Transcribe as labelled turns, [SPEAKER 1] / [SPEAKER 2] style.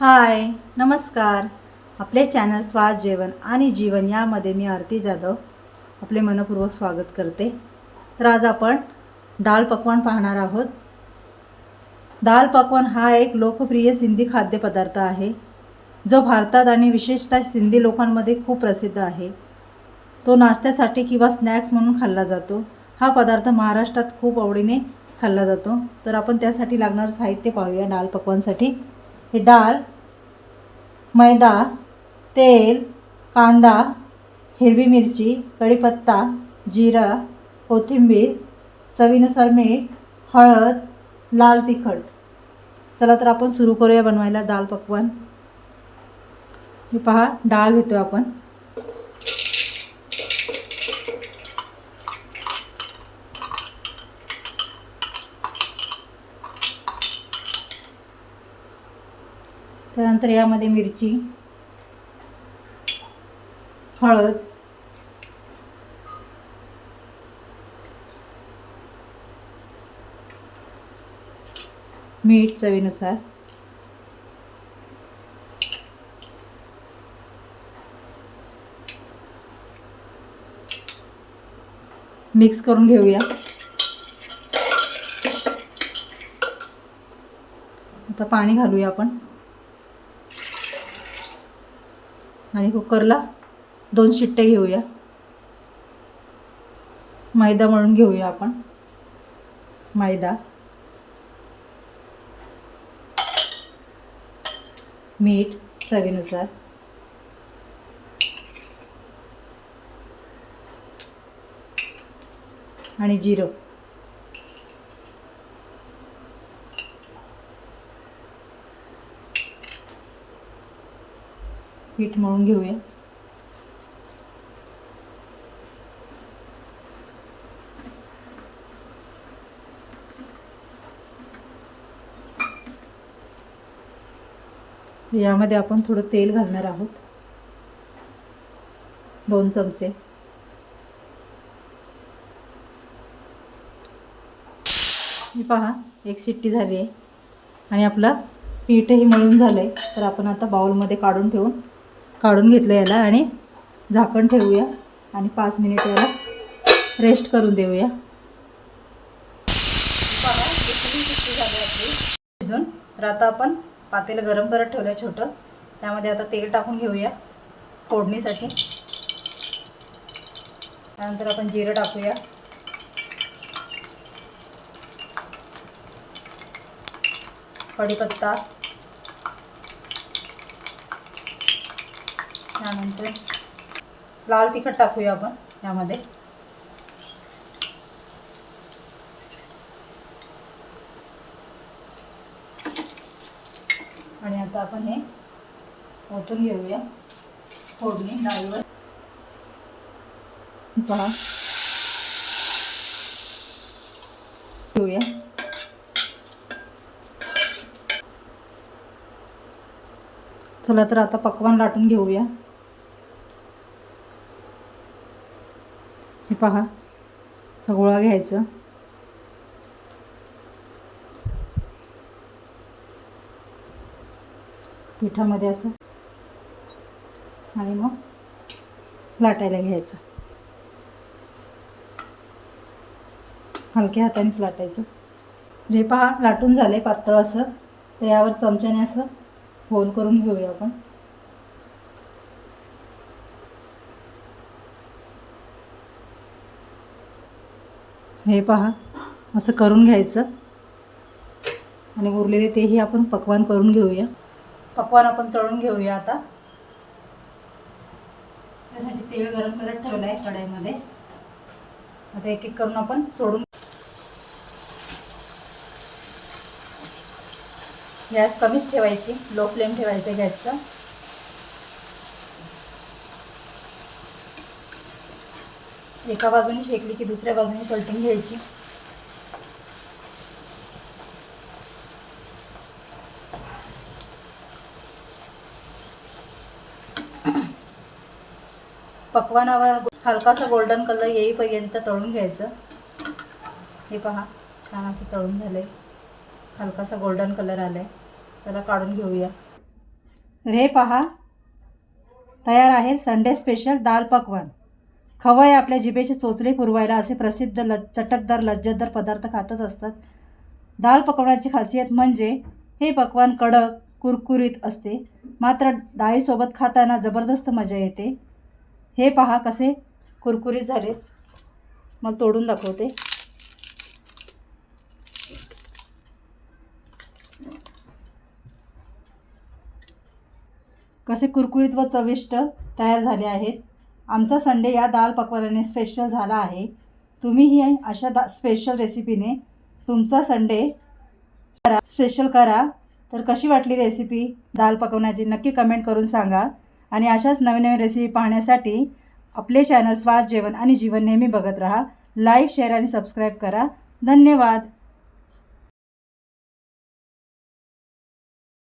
[SPEAKER 1] हाय नमस्कार. आपले चॅनल स्वाद जेवण आणि जीवन यामध्ये मी आरती जाधव. आपले मनपूर्वक स्वागत करते. तर आज आपण दाल पकवान पाहणार आहोत. दाल पकवान हा एक लोकप्रिय सिंधी खाद्यपदार्थ आहे जो भारतात आणि विशेषतः सिंधी लोकांमध्ये खूप प्रसिद्ध आहे. तो नाश्त्यासाठी किंवा स्नॅक्स म्हणून खाल्ला जातो. हा पदार्थ महाराष्ट्रात खूप आवडीने खाल्ला जातो. तर आपण त्यासाठी लागणारं साहित्य पाहूया डाळ पकवानसाठी. हे डाळ मैदा तेल कांदा हिरवी मिरची कढीपत्ता जिरा कोथिंबीर चवीनुसार मीठ हळद लाल तिखट. चला तर आपण सुरू करूया बनवायला दाल पकवान. हे पहा डाळ घेतो आपण. त्यानंतर यामध्ये मिरची हळद मीठ चवीनुसार मिक्स करून घेऊया. आता पाणी घालूया आपण. आणि कुकरला दोन शिट्टे घेऊया. मैदा मळून घेऊया आपण. मैदा. मीठ चवीनुसार. आणि जिरं. पीठ मळून घेऊया. यामध्ये आपण थोडं तेल घालणार आहोत. दोन चमचे. पहा एक शिट्टी झाली आहे. आणि आपलं पीठही मळून झालं आहे तर आपण आता बाउलमध्ये काढून ठेवून काढून घेतलं याला आणि झाकण ठेवूया. आणि पाच मिनिट याला रेस्ट करून देऊया. शिजून. तर आता आपण पातेल गरम करत ठेवलं आहे छोटं. त्यामध्ये आता तेल टाकून घेऊया फोडणीसाठी. त्यानंतर आपण जिरं टाकूया. कढीपत्ता. त्यानंतर लाल तिखट टाकूया आपण यामध्ये. आणि आता आपण हे ओतून घेऊया फोडणी डाळीवर. पहा. घेऊया. चला तर आता पकवान लाटून घेऊया. हे पहा. सगळा घ्यायचं. पिठामध्ये असं. आणि मग लाटायला घ्यायचं. हलक्या हातानेच लाटायचं. हे पहा लाटून झाले पातळ असं. तर यावर चमच्याने असं होल करून घेऊया आपण. हे पहा असं करून घ्यायचं. आणि उरलेले तेही आपण पकवान करून घेऊया. पकवान आपण तळून घेऊया आता. त्यासाठी तेल गरम करत ठेवलं आहे कढाईमध्ये. आता एक एक करून आपण सोडून गॅस कमीच ठेवायची लो फ्लेम ठेवायचं गॅसचं. एका बाजूने शेकली की दुसऱ्या बाजूने पलटून घ्यायची. पकवानावर हलकासा गोल्डन कलर येईपर्यंत तळून घ्यायचं. हे पहा छान असं तळून झालं आहे हलकासा गोल्डन कलर आला आहे त्याला काढून घेऊया. तर हे पहा तयार आहे संडे स्पेशल दाल पकवान. खवय आपल्या जिभेचे चोचले पुरवायला असे प्रसिद्ध ल चटकदार लज्जतदार पदार्थ खातच असतात. दाल पकवण्याची खासियत म्हणजे हे पकवान कडक कुरकुरीत असते. मात्र डाळीसोबत खाताना जबरदस्त मजा येते. हे पहा कसे कुरकुरीत झालेत मग तोडून दाखवते. कसे कुरकुरीत व चविष्ट तयार झाले आहेत. आमचा संडे या दाल पकवानाने स्पेशल झाला आहे. तुम्हीही अशा दा स्पेशल रेसिपीने तुमचा संडे करा स्पेशल करा. तर कशी वाटली रेसिपी दाल पकवण्याची नक्की कमेंट करून सांगा. आणि अशाच नवीन नवीन रेसिपी पाहण्यासाठी आपले चॅनल स्वाद जेवण आणि जीवन नेहमी बघत राहा. लाईक शेअर आणि सबस्क्राईब करा. धन्यवाद.